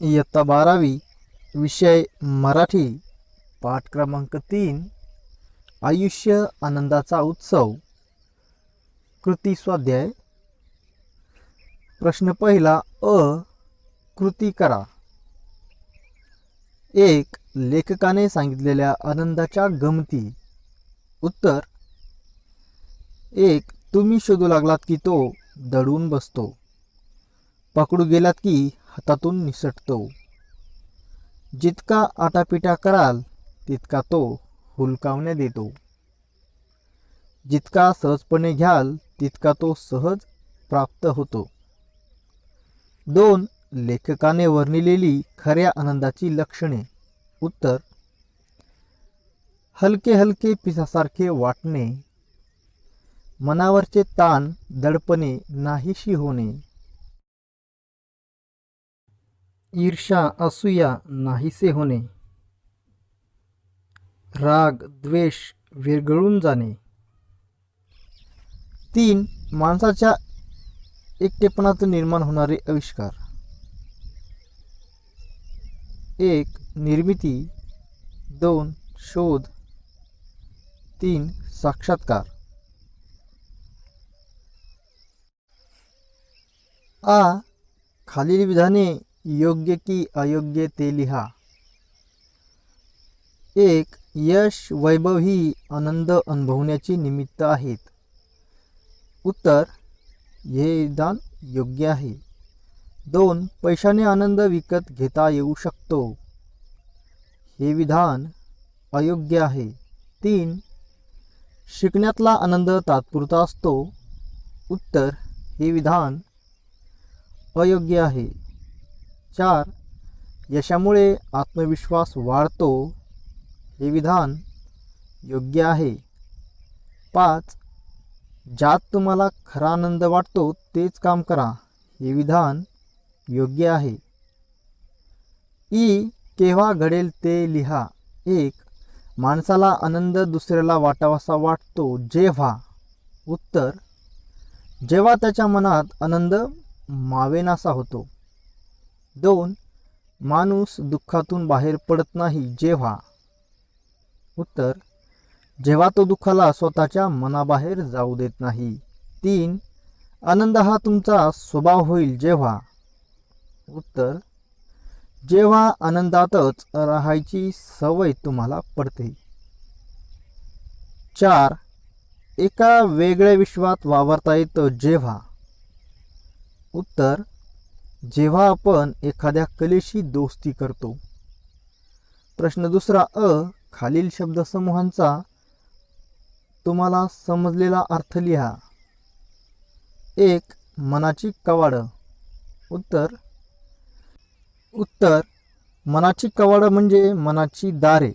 इयत्ता बारावी विषय मराठी पाठ क्रमांक तीन आयुष्य आनंदाचा उत्सव कृती स्वाध्याय. प्रश्न पहिला अ कृती करा. एक लेखकाने सांगितलेल्या आनंदाच्या गमती. उत्तर एक तुम्ही शोधू लागलात की तो दडून बसतो. पकडू गेलात की हातातून निसटतो. जितका आटापिटा कराल तितका तो हुलकावण्या देतो. जितका सहजपणे घ्याल तितका तो सहज प्राप्त होतो. दोन लेखकाने वर्णिलेली खऱ्या आनंदाची लक्षणे. उत्तर हलके हलके पिसासारखे वाटणे. मनावरचे ताण दडपणे नाहीशी होणे. ईर्षा असूया नाहीसे होणे. राग द्वेष विरघळून जाणे. तीन माणसाच्या एकटेपणातून निर्माण होणारे आविष्कार. एक निर्मिती. दोन शोध. तीन साक्षात्कार. आ खालील विधाने योग्य की अयोग्य ते लिहा. एक यश वैभव ही आनंद अनुभवण्याची निमित्त आहेत. उत्तर हे विधान योग्य आहे. दोन पैशाने आनंद विकत घेता येऊ शकतो. हे विधान अयोग्य आहे. तीन शिकण्यातला आनंद तात्पुरता असतो. उत्तर हे विधान अयोग्य आहे. चार यशामुळे आत्मविश्वास वाढतो. हे विधान योग्य आहे. पाच. ज्यात तुम्हाला खरा आनंद वाटतो तेच काम करा. हे विधान योग्य आहे. ई. केव्हा घडेल ते लिहा. एक. माणसाला आनंद दुसऱ्याला वाटावासा वाटतो जेव्हा. उत्तर. जेव्हा त्याच्या मनात आनंद मावेनासा होतो. दोन माणूस दुःखातून बाहेर पडत नाही जेव्हा. उत्तर जेव्हा तो दुःखाला स्वतःच्या मनाबाहेर जाऊ देत नाही. तीन आनंद हा तुमचा स्वभाव होईल जेव्हा. उत्तर जेव्हा आनंदातच राहायची सवय तुम्हाला पडते. चार एका वेगळ्या विश्वात वावरता येतं जेव्हा. उत्तर जेव्हा आपण एखाद्या कलेशी दोस्ती करतो प्रश्न दुसरा अ खालील शब्दसमूहांचा तुम्हाला समजलेला अर्थ लिहा. एक मनाची कवाडं. उत्तर उत्तर मनाची कवाडं म्हणजे मनाची दारे.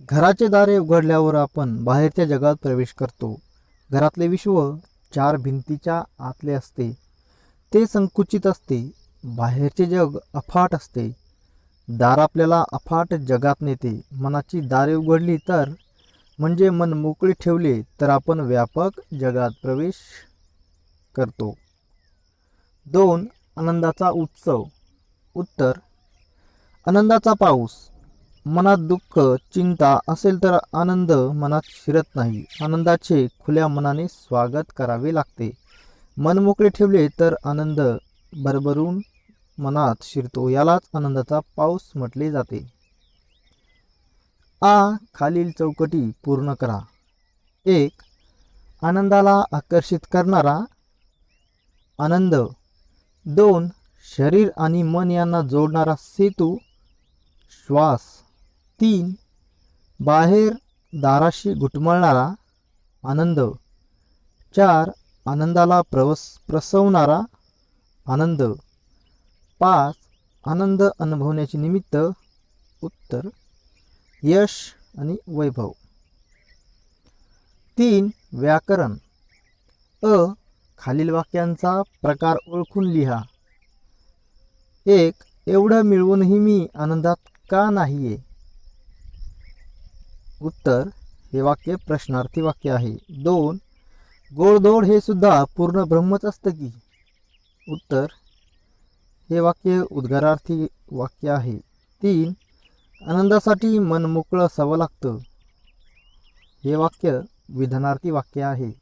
घराचे दारे उघडल्यावर आपण बाहेरच्या जगात प्रवेश करतो. घरातले विश्व चार भिंतीच्या आतले असते. ते संकुचित असते. बाहेरचे जग अफाट असते. दार आपल्याला अफाट जगात नेते. मनाची दारे उघडली तर म्हणजे मन मोकळे ठेवले तर आपण व्यापक जगात प्रवेश करतो. दोन आनंदाचा उत्सव. उत्तर आनंदाचा पाऊस. मनात दुःख चिंता असेल तर आनंद मनात शिरत नाही. आनंदाचे खुल्या मनाने स्वागत करावे लागते. मन मोकळे ठेवले तर आनंद भरभरून मनात शिरतो. यालाच आनंदाचा पाऊस म्हटले जाते. आ खालील चौकटी पूर्ण करा. एक आनंदाला आकर्षित करणारा आनंद. दोन शरीर आणि मन यांना जोडणारा सेतू श्वास. तीन बाहेर दाराशी घुटमळणारा आनंद. चार आनंदाला प्रवस प्रसवणारा आनंद. पाच आनंद अनुभवण्याचे निमित्त उत्तर यश आणि वैभव. तीन व्याकरण. अ खालील वाक्यांचा प्रकार ओळखून लिहा. एक एवढं मिळवूनही मी आनंदात का नाहीये? उत्तर हे वाक्य प्रश्नार्थी वाक्य आहे. दोन गोडदोड हे सुद्धा पूर्ण ब्रह्मच असतं की? उत्तर. हे वाक्य उद्गारार्थी वाक्य आहे. तीन आनंदासाठी मन मोकळं असावं लागतं. हे वाक्य विधानार्थी वाक्य आहे.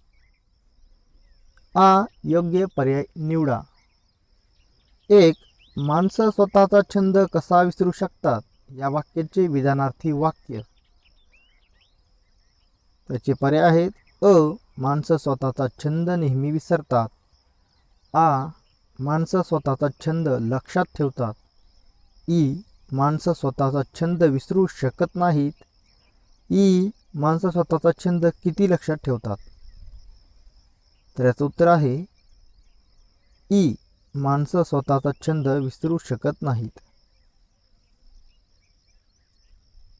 आ योग्य पर्याय निवडा. एक माणसं स्वतःचा छंद कसा विसरू शकतात? या वाक्याचे विधानार्थी वाक्य. त्याचे पर्याय आहेत. अ माणसं स्वतःचा छंद नेहमी विसरतात. आ माणसं स्वतःचा छंद लक्षात ठेवतात. ई माणसं स्वतःचा छंद विसरू शकत नाहीत. ई माणसं स्वतःचा छंद किती लक्षात ठेवतात? तर याचं उत्तर आहे ई माणसं स्वतःचा छंद विसरू शकत नाहीत.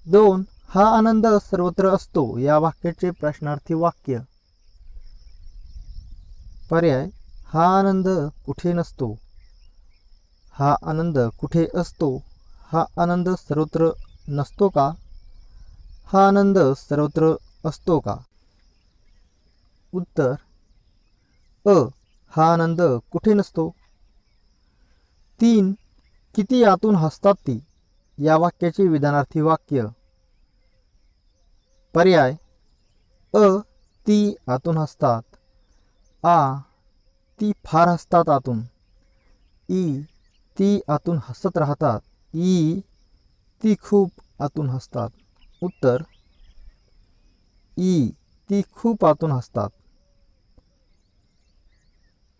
दोन हा आनंद सर्वत्र असतो या वाक्याचे प्रश्नार्थी वाक्य. पर्याय हा आनंद कुठे नसतो? हा आनंद कुठे असतो? हा आनंद सर्वत्र नसतो का? हा आनंद सर्वत्र असतो का? उत्तर अ हा आनंद कुठे नसतो? तीन किती आतून हसतात ती? या वाक्याचे विधानार्थी वाक्य. पर्याय अ ती आतून हसतात. आ ती फार हसतात आतून. ई ती आतून हसत राहतात. ई ती खूप आतून हसतात. उत्तर ई ती खूप आतून हसतात.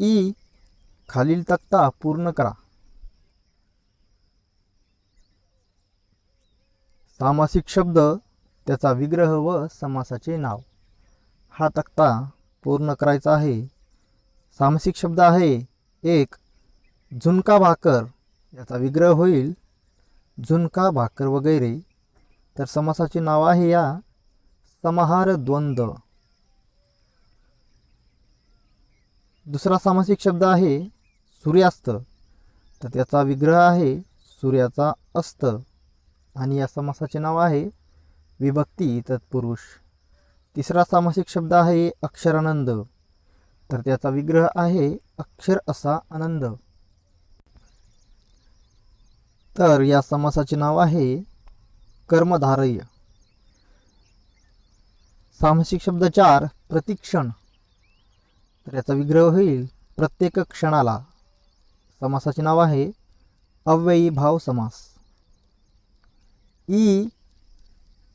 ई खालील तक्ता पूर्ण करा. सामासिक शब्द त्याचा विग्रह व समासाचे नाव. हा तक्ता पूर्ण करायचा आहे. सामासिक शब्द आहे. एक झुणका भाकर याचा विग्रह होईल. झुणका भाकर वगैरे. तर समासाचे नाव आहे या समाहार द्वंद्व दुसरा सामासिक शब्द आहे सूर्यास्त. तर त्याचा विग्रह आहे सूर्याचा अस्त. आणि या समासाचे नाव आहे विभक्ती तत्पुरुष. तिसरा सामासिक शब्द आहे अक्षरानंद. तर त्याचा विग्रह आहे अक्षर असा आनंद. तर या समासाचे नाव आहे कर्मधारय. सामासिक शब्द चार प्रतिक्षण. तर याचा विग्रह होईल प्रत्येक क्षणाला. समासाचे नाव आहे अव्ययी भाव समास. ई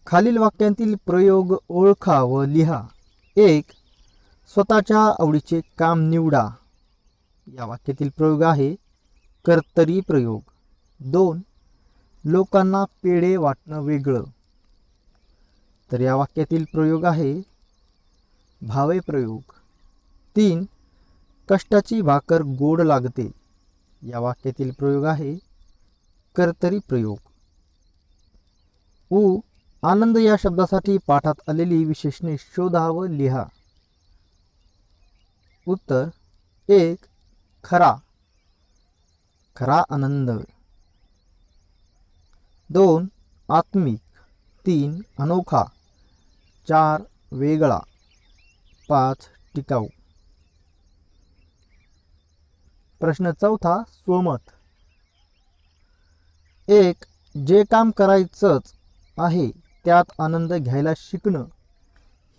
खालील वाक्यांतील प्रयोग ओळखा व लिहा. एक स्वतःच्या आवडीचे काम निवडा. या वाक्यातील प्रयोग आहे कर्तरी प्रयोग. दोन लोकांना पेढे वाटणं वेगळं. तर या वाक्यातील प्रयोग आहे भावे प्रयोग. तीन कष्टाची भाकर गोड लागते. या वाक्यातील प्रयोग आहे कर्तरी प्रयोग. उ आनंद या शब्दासाठी पाठात आलेली विशेषणे शोधा व लिहा. उत्तर एक खरा. खरा आनंद. दोन आत्मिक. तीन अनोखा. चार वेगळा. पाच टिकाऊ. प्रश्न चौथा स्वमत. एक जे काम करायचंच आहे त्यात आनंद घ्यायला शिकणं.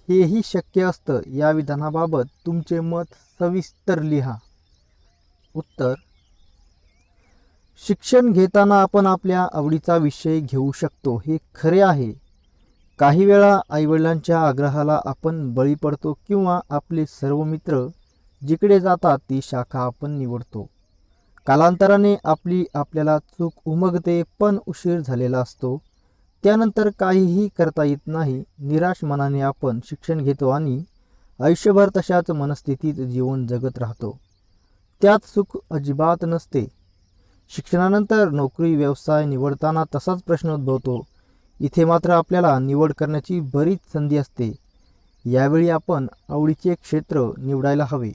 हेही शक्य असतं. या विधानाबाबत तुमचे मत सविस्तर लिहा. उत्तर शिक्षण घेताना आपण आपल्या आवडीचा विषय घेऊ शकतो. हे खरे आहे. काही वेळा आईवडिलांच्या आग्रहाला आपण बळी पडतो किंवा आपले सर्व मित्र जिकडे जातात ती शाखा आपण निवडतो. कालांतराने आपली आपल्याला चूक उमगते पण उशीर झालेला असतो. त्यानंतर काहीही करता येत नाही. निराश मनाने आपण शिक्षण घेतो आणि आयुष्यभर तशाच मनस्थितीत जीवन जगत राहतो. त्यात सुख अजिबात नसते. शिक्षणानंतर नोकरी व्यवसाय निवडताना तसाच प्रश्न उद्भवतो. इथे मात्र आपल्याला निवड करण्याची बरीच संधी असते. यावेळी आपण आवडीचे क्षेत्र निवडायला हवे.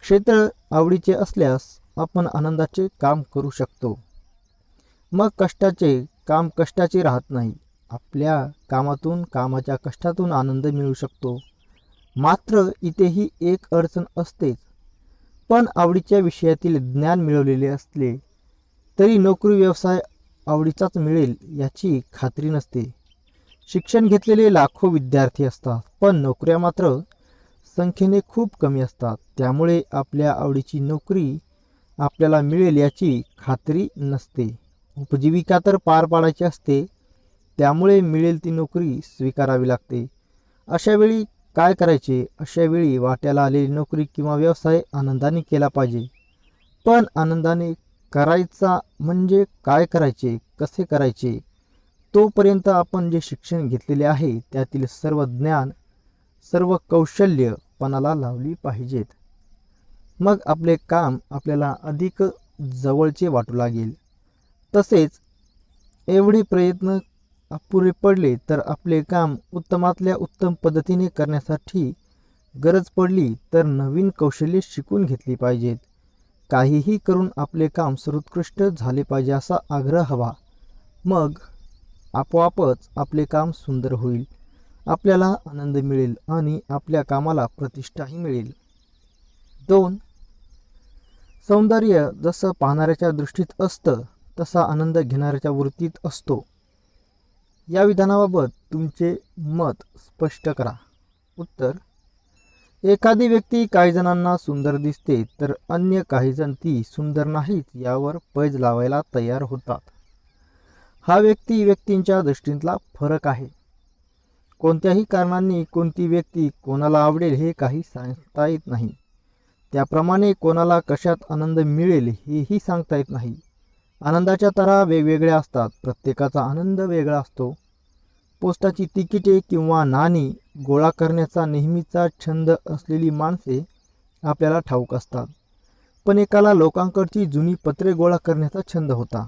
क्षेत्र आवडीचे असल्यास आपण आनंदाचे काम करू शकतो. मग कष्टाचे काम कष्टाचे राहत नाही. आपल्या कामातून कामाच्या कष्टातून आनंद मिळू शकतो. मात्र इथेही एक अडचण असतेच. पण आवडीच्या विषयातील ज्ञान मिळवलेले असले तरी नोकरी व्यवसाय आवडीचाच मिळेल याची खात्री नसते. शिक्षण घेतलेले लाखो विद्यार्थी असतात पण नोकऱ्या मात्र संख्येने खूप कमी असतात. त्यामुळे आपल्या आवडीची नोकरी आपल्याला मिळेल याची खात्री नसते. उपजीविका तर पार पाडायची असते त्यामुळे मिळेल ती नोकरी स्वीकारावी लागते. अशा वेळी काय करायचे? अशा वेळी वाट्याला आलेली नोकरी किंवा व्यवसाय आनंदाने केला पाहिजे. पण आनंदाने करायचा म्हणजे काय करायचे? कसे करायचे? तोपर्यंत आपण जे शिक्षण घेतलेले आहे त्यातील सर्व ज्ञान सर्व कौशल्य पणाला लावली पाहिजेत. मग आपले काम आपल्याला अधिक जवळचे वाटू लागेल. तसेच एवढे प्रयत्न अपुरे पडले तर आपले काम उत्तमातल्या उत्तम पद्धतीने करण्यासाठी गरज पडली तर नवीन कौशल्ये शिकून घेतली पाहिजेत. काहीही करून आपले काम सर्वोत्कृष्ट झाले पाहिजे असा आग्रह हवा. मग आपोआपच आपले काम सुंदर होईल. आपल्याला आनंद मिळेल आणि आपल्या कामाला प्रतिष्ठाही मिळेल. दोन सौंदर्य जसं पाहणाऱ्याच्या दृष्टीत असतं तसा आनंद घेणाऱ्याच्या वृत्तीत असतो. या विधानाबाबत तुमचे मत स्पष्ट करा. उत्तर एखादी व्यक्ती काही जणांना सुंदर दिसते तर अन्य काही जण ती सुंदर नाहीत यावर पैज लावायला तयार होतात. हा व्यक्ती व्यक्तींच्या दृष्टीतला फरक आहे. कोणत्याही कारणांनी कोणती व्यक्ती कोणाला आवडेल हे काही सांगता येत नाही. त्याप्रमाणे कोणाला कशात आनंद मिळेल हेही सांगता येत नाही. आनंदाच्या तरा वेगवेगळ्या असतात. प्रत्येकाचा आनंद वेगळा असतो. पोस्टाची तिकिटे किंवा नाणी गोळा करण्याचा नेहमीचा छंद असलेली माणसे आपल्याला ठाऊक असतात. पण एकाला लोकांकडची जुनी पत्रे गोळा करण्याचा छंद होता.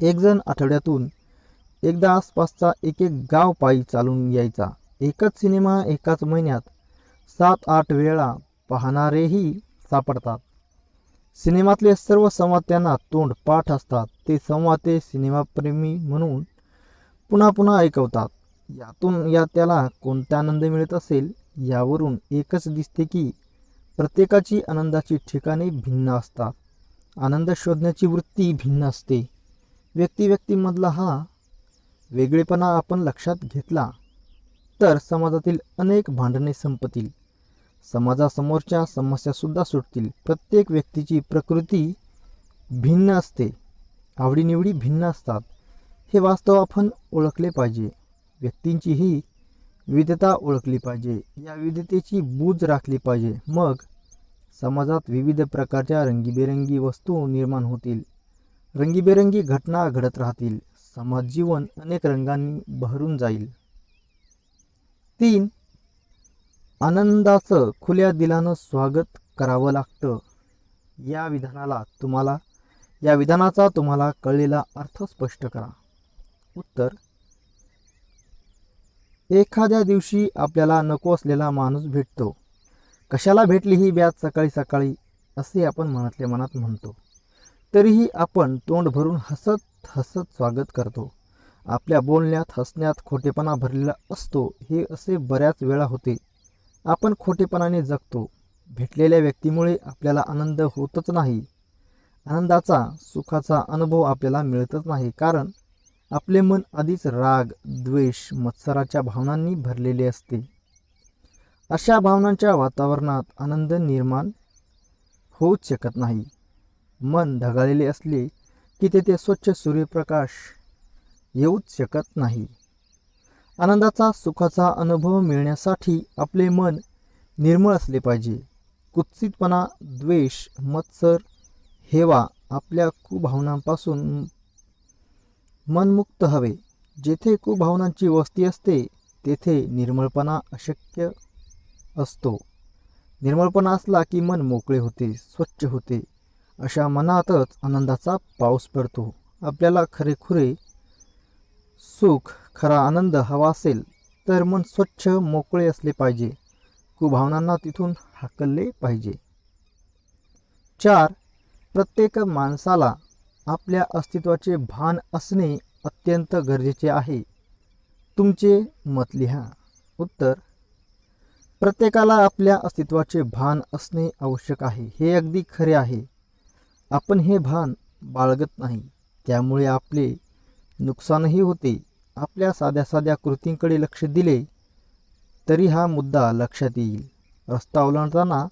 एकजण आठवड्यातून एकदा आसपासचा एक एक गाव पायी चालून यायचा. एकच सिनेमा एकाच महिन्यात सात आठ वेळा पाहणारेही सापडतात. सिनेमातले सर्व संवाद त्यांना तोंड पाठ असतात. ते संवाद ते सिनेमाप्रेमी म्हणून पुन्हा पुन्हा ऐकवतात. यातून या त्याला कोणता आनंद मिळत असेल यावरून एकच दिसते की प्रत्येकाची आनंदाची ठिकाणे भिन्न असतात. आनंद शोधण्याची वृत्ती भिन्न असते. व्यक्ती व्यक्तीमधला हा वेगळेपणा आपण लक्षात घेतला तर समाजातील अनेक भांडणे संपतील. समाजासमोरच्या समस्यासुद्धा सुटतील. प्रत्येक व्यक्तीची प्रकृती भिन्न असते. आवडीनिवडी भिन्न असतात. हे वास्तव आपण ओळखले पाहिजे. व्यक्तींची ही विविधता ओळखली पाहिजे. या विविधतेची बूज राखली पाहिजे. मग समाजात विविध प्रकारच्या रंगीबेरंगी वस्तू निर्माण होतील. रंगीबेरंगी घटना घडत राहतील. समाज जीवन अनेक रंगांनी बहरून जाईल. तीन आनंदाचं खुल्या दिलानं स्वागत करावं लागतं. या विधानाला तुम्हाला या विधानाचा तुम्हाला कळलेला अर्थ स्पष्ट करा. उत्तर एखाद्या दिवशी आपल्याला नको असलेला माणूस भेटतो. कशाला भेटली ही ब्याज सकाळी सकाळी असे आपण मनातल्या मनात म्हणतो. तरीही आपण तोंड भरून हसत हसत स्वागत करतो. आपल्या बोलण्यात हसण्यात खोटेपणा भरलेला असतो हे असे बऱ्याच वेळा होते. आपण खोटेपणाने जगतो. भेटलेल्या व्यक्तीमुळे आपल्याला आनंद होतच नाही. आनंदाचा सुखाचा अनुभव आपल्याला मिळतच नाही. कारण आपले मन आधीच राग द्वेष मत्सराच्या भावनांनी भरलेले असते. अशा भावनांच्या वातावरणात आनंद निर्माण होऊच शकत नाही. मन ढगाळलेले असले की तेथे स्वच्छ सूर्यप्रकाश येऊच शकत नाही. आनंदाचा सुखाचा अनुभव मिळण्यासाठी आपले मन निर्मळ असले पाहिजे. कुत्सितपणा द्वेष मत्सर हेवा आपल्या कुभावनांपासून मनमुक्त हवे. जेथे कुभावनांची वस्ती असते तेथे निर्मळपणा अशक्य असतो. निर्मळपणा असला की मन मोकळे होते स्वच्छ होते. अशा मनातच आनंदाचा पाऊस पडतो. आपल्याला खरेखुरे सुख खरा आनंद हवा असेल तर मन स्वच्छ मोकळे असले पाहिजे. कुभावनांना तिथून हाकलले पाहिजे. चार प्रत्येक माणसाला आपल्या अस्तित्वाचे भान असणे अत्यंत गरजेचे आहे. तुमचे मत लिहा. उत्तर प्रत्येकाला आपल्या अस्तित्वाचे भान असणे आवश्यक आहे. हे अगदी खरे आहे. आपण हे भान बाळगत नाही. त्यामुळे आपले नुकसानही होते. आपल्या साध्या साध्या कृतींकडे लक्ष दिले तरी हा मुद्दा लक्षात येईल. रस्ता ओलांडताना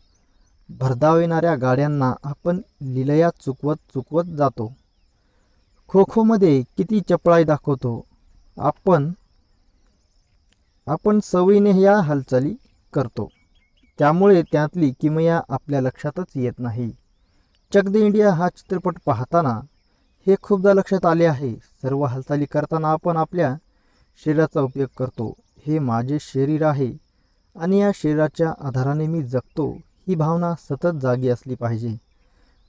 भरधाव येणाऱ्या गाड्यांना आपण लिलया चुकवत चुकवत जातो. खो खोमध्ये किती चपळाई दाखवतो? आपण आपण सवयीने ह्या हालचाली करतो. त्यामुळे त्यातली किमया आपल्या लक्षातच येत नाही. चक द इंडिया हा चित्रपट पाहताना हे खूपदा लक्षात आले आहे. सर्व हालचाली करताना आपण आपल्या शरीराचा उपयोग करतो. हे माझे शरीर आहे आणि या शरीराच्या आधाराने मी जगतो. ही भावना सतत जागी असली पाहिजे.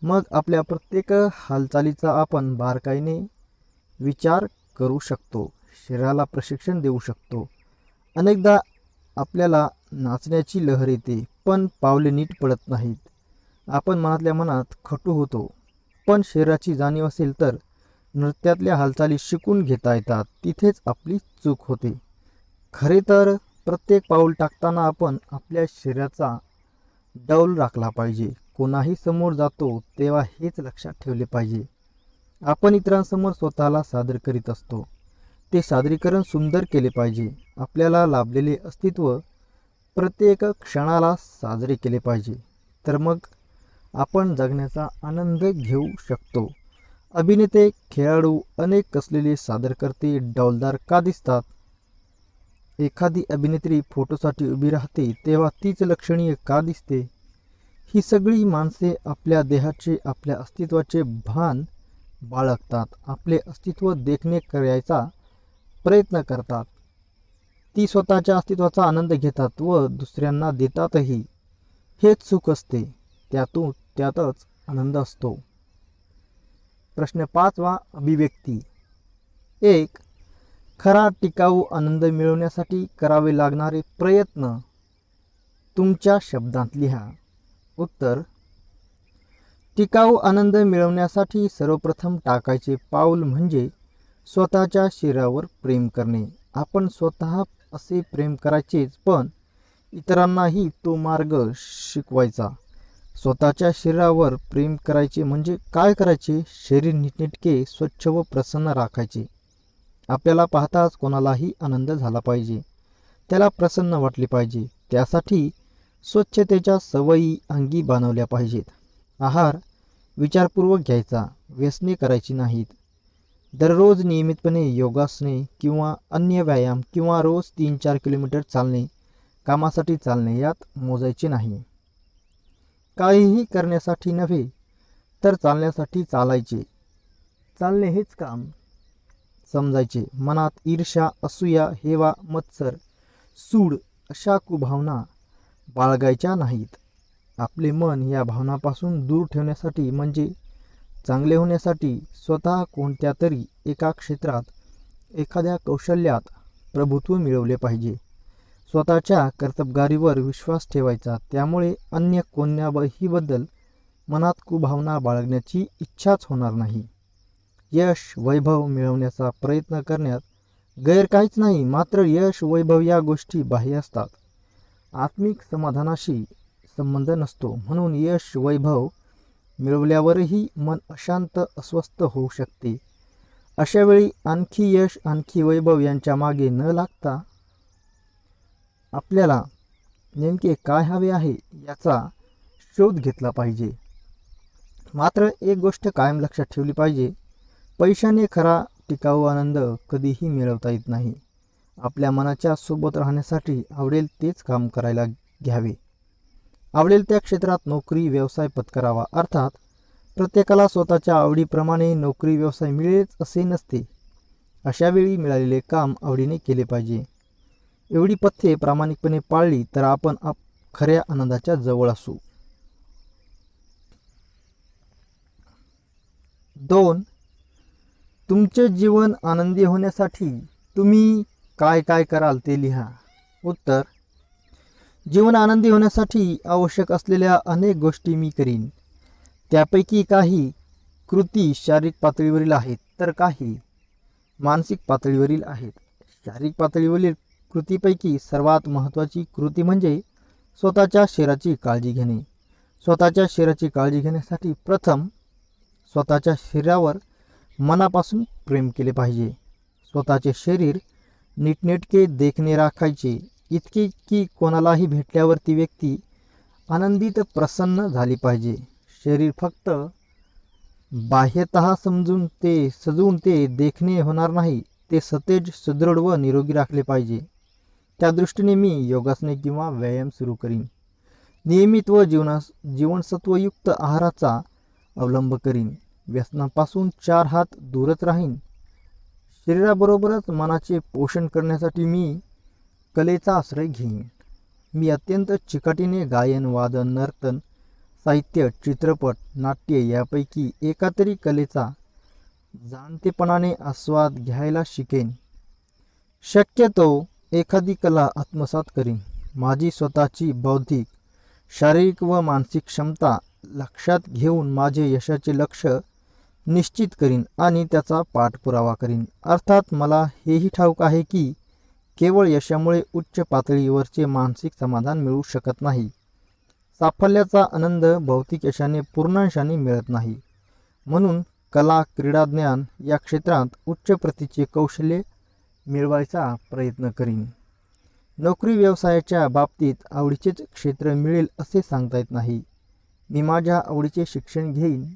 मग आपल्या प्रत्येक हालचालीचा आपण बारकाईने विचार करू शकतो. शरीराला प्रशिक्षण देऊ शकतो. अनेकदा आपल्याला नाचण्याची लहर येते पण पावले नीट पडत नाहीत. आपण मनातल्या मनात खटू होतो. पण शरीराची जाणीव असेल तर नृत्यातल्या हालचाली शिकून घेता येतात. तिथेच आपली चूक होते. खरे तर प्रत्येक पाऊल टाकताना आपण आपल्या शरीराचा डौल राखला पाहिजे. कोणाही समोर जातो तेव्हा हेच लक्षात ठेवले पाहिजे. आपण इतरांसमोर स्वतःला सादर करीत असतो. ते सादरीकरण सुंदर केले पाहिजे. आपल्याला लाभलेले अस्तित्व प्रत्येक क्षणाला साजरे केले पाहिजे. तर मग आपण जगण्याचा आनंद घेऊ शकतो. अभिनेते खेळाडू अनेक कसलेले सादरकर्ते डौलदार का दिसतात? एखादी अभिनेत्री फोटोसाठी उभी राहते तेव्हा तीच लक्षणीय का दिसते? ही सगळी माणसे आपल्या देहाचे आपल्या अस्तित्वाचे भान बाळगतात. आपले अस्तित्व देखणे करायचा प्रयत्न करतात. ती स्वतःच्या अस्तित्वाचा आनंद घेतात व दुसऱ्यांना देतातही. हेच सुख असते. त्यातून त्यातच आनंद असतो. प्रश्न पाचवा अभिव्यक्ती. एक खरा टिकाऊ आनंद मिळवण्यासाठी करावे लागणारे प्रयत्न. तुमच्या शब्दांत लिहा. उत्तर टिकाऊ आनंद मिळवण्यासाठी सर्वप्रथम टाकायचे पाऊल म्हणजे स्वतःच्या शरीरावर प्रेम करणे. आपण स्वतः असे प्रेम करायचेच पण इतरांनाही तो मार्ग शिकवायचा. स्वतःच्या शरीरावर प्रेम करायचे म्हणजे काय करायचे? शरीर नीटनेटके स्वच्छ व प्रसन्न राखायचे. आपल्याला पाहताच कोणालाही आनंद झाला पाहिजे. त्याला प्रसन्न वाटले पाहिजे. त्यासाठी स्वच्छतेच्या सवयी अंगी बांधवल्या पाहिजेत. आहार विचारपूर्वक घ्यायचा. व्यसने करायची नाहीत. दररोज नियमितपणे योगासने किंवा अन्य व्यायाम किंवा रोज तीन चार किलोमीटर चालणे कामासाठी चालणे यात मोजायचे नाही. काहीही करण्यासाठी नव्हे तर चालण्यासाठी चालायचे. चालणे हेच काम. समजायचे मनात ईर्ष्या असूया हेवा मत्सर सूड अशा कुभावना बाळगायच्या नाहीत. आपले मन या भावनापासून दूर ठेवण्यासाठी म्हणजे चांगले होण्यासाठी स्वतः कोणत्या तरी एका क्षेत्रात एखाद्या कौशल्यात प्रभुत्व मिळवले पाहिजे. स्वतःच्या कर्तबगारीवर विश्वास ठेवायचा. त्यामुळे अन्य कोण्याहीबद्दल मनात कुभावना बाळगण्याची इच्छाच होणार नाही. यश वैभव मिळवण्याचा प्रयत्न करण्यात गैर काहीच नाही मात्र यश वैभव या गोष्टी बाह्य असतात. आत्मिक समाधानाशी संबंध नसतो. म्हणून यश वैभव मिळवल्यावरही मन अशांत अस्वस्थ होऊ शकते. अशावेळी आणखी यश आणखी वैभव यांच्या मागे न लागता आपल्याला नेमके काय हवे आहे याचा शोध घेतला पाहिजे. मात्र एक गोष्ट कायम लक्षात ठेवली पाहिजे. पैशाने खरा टिकाऊ आनंद कधीही मिळवता येत नाही. आपल्या मनाच्या सोबत राहण्यासाठी आवडेल तेच काम करायला घ्यावे. आवडेल त्या क्षेत्रात नोकरी व्यवसाय पत्करावा. अर्थात प्रत्येकाला स्वतःच्या आवडीप्रमाणे नोकरी व्यवसाय मिळेलच असे नसते. अशावेळी मिळालेले काम आवडीने केले पाहिजे. एवढी पथ्ये प्रामाणिकपणे पाळली तर आपण आप खऱ्या आनंदाच्या जवळ असू. दोन तुमचे जीवन आनंदी होण्यासाठी तुम्ही काय काय कराल ते लिहा. उत्तर जीवन आनंदी होण्यासाठी आवश्यक असलेल्या अनेक गोष्टी मी करीन. त्यापैकी काही कृती शारीरिक पातळीवरील आहेत तर काही मानसिक पातळीवरील आहेत. शारीरिक पातळीवरील कृतीपैकी सर्वात महत्त्वाची कृती म्हणजे स्वतःच्या शरीराची काळजी घेणे. स्वतःच्या शरीराची काळजी घेण्यासाठी प्रथम स्वतःच्या शरीरावर मनापासून प्रेम केले पाहिजे. स्वतःचे शरीर नीटनेटके देखणे राखायचे. इतके की कोणालाही भेटल्यावर ती व्यक्ती आनंदित प्रसन्न झाली पाहिजे. शरीर फक्त बाह्यतः समजून ते सजवून ते देखणे होणार नाही ते सतेज सुदृढ व निरोगी राखले पाहिजे. त्या दृष्टीने मी योगासने किंवा व्यायाम सुरू करीन. नियमित व जीवनास जीवनसत्वयुक्त आहाराचा अवलंब करीन. व्यसनापासून चार हात दूरच राहीन. शरीराबरोबरच मनाचे पोषण करण्यासाठी मी कलेचा आश्रय घेईन. मी अत्यंत चिकाटीने गायन वादन नर्तन साहित्य चित्रपट नाट्य यापैकी एका तरी कलेचा जाणतेपणाने आस्वाद घ्यायला शिकेन. शक्यतो एखादी कला आत्मसात करीन. माझी स्वतःची बौद्धिक शारीरिक व मानसिक क्षमता लक्षात घेऊन माझे यशाचे लक्ष निश्चित करीन आणि त्याचा पाठपुरावा करीन. अर्थात मला हेही ठाऊक आहे की केवळ यशामुळे उच्च पातळीवरचे मानसिक समाधान मिळू शकत नाही. साफल्याचा आनंद भौतिक यशाने पूर्णांशाने मिळत नाही. म्हणून कला क्रीडा ज्ञान या क्षेत्रात उच्च प्रतीचे कौशल्य मिळवायचा प्रयत्न करीन. नोकरी व्यवसायाच्या बाबतीत आवडीचेच क्षेत्र मिळेल असे सांगता येत नाही. मी माझ्या आवडीचे शिक्षण घेईन.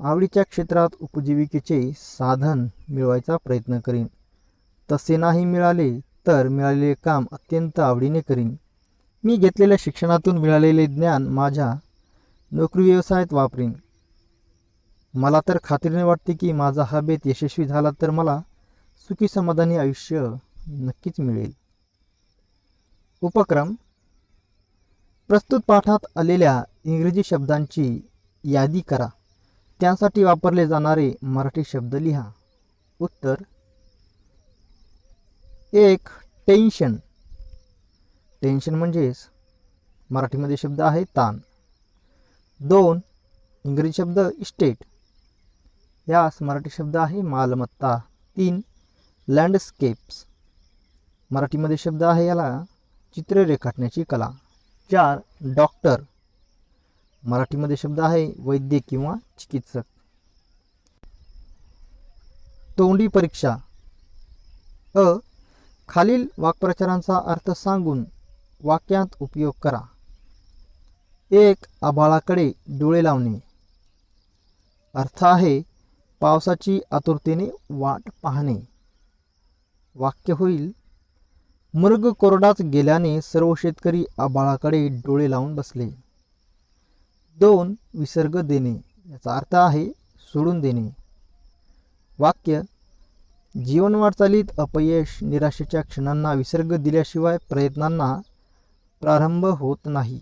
आवडीच्या क्षेत्रात उपजीविकेचे साधन मिळवायचा प्रयत्न करीन. तसे नाही मिळाले तर मिळालेले काम अत्यंत आवडीने करीन. मी घेतलेल्या शिक्षणातून मिळालेले ज्ञान माझ्या नोकरी व्यवसायात वापरीन. मला तर खात्रीने वाटते की माझा हा बेत यशस्वी झाला तर मला सुखी समाधानी आयुष्य नक्कीच मिळेल. उपक्रम. प्रस्तुत पाठात आलेल्या इंग्रजी शब्दांची यादी करा. त्यासाठी वापरले जाणारे मराठी शब्द लिहा. उत्तर. एक टेन्शन. टेन्शन म्हणजेच मराठीमध्ये शब्द आहे ताण. दोन इंग्रजी शब्द इस्टेट. यास मराठी शब्द आहे मालमत्ता. तीन लँडस्केप्स. मराठीमध्ये शब्द आहे याला चित्र रेखाटण्याची कला. चार डॉक्टर. मराठीमध्ये शब्द आहे वैद्य किंवा चिकित्सक. तोंडी परीक्षा. अ खालील वाक्प्रचारांचा अर्थ सांगून वाक्यात उपयोग करा. एक आभाळाकडे डोळे लावणे. अर्थ आहे पावसाची आतुरतेने वाट पाहणे. वाक्य होईल मृग कोरडाच गेल्याने सर्व शेतकरी आबाळाकडे डोळे लावून बसले. दोन विसर्ग देणे याचा अर्थ आहे सोडून देणे. वाक्य जीवन वाटचालीत अपयश निराशेच्या क्षणांना विसर्ग दिल्याशिवाय प्रयत्नांना प्रारंभ होत नाही.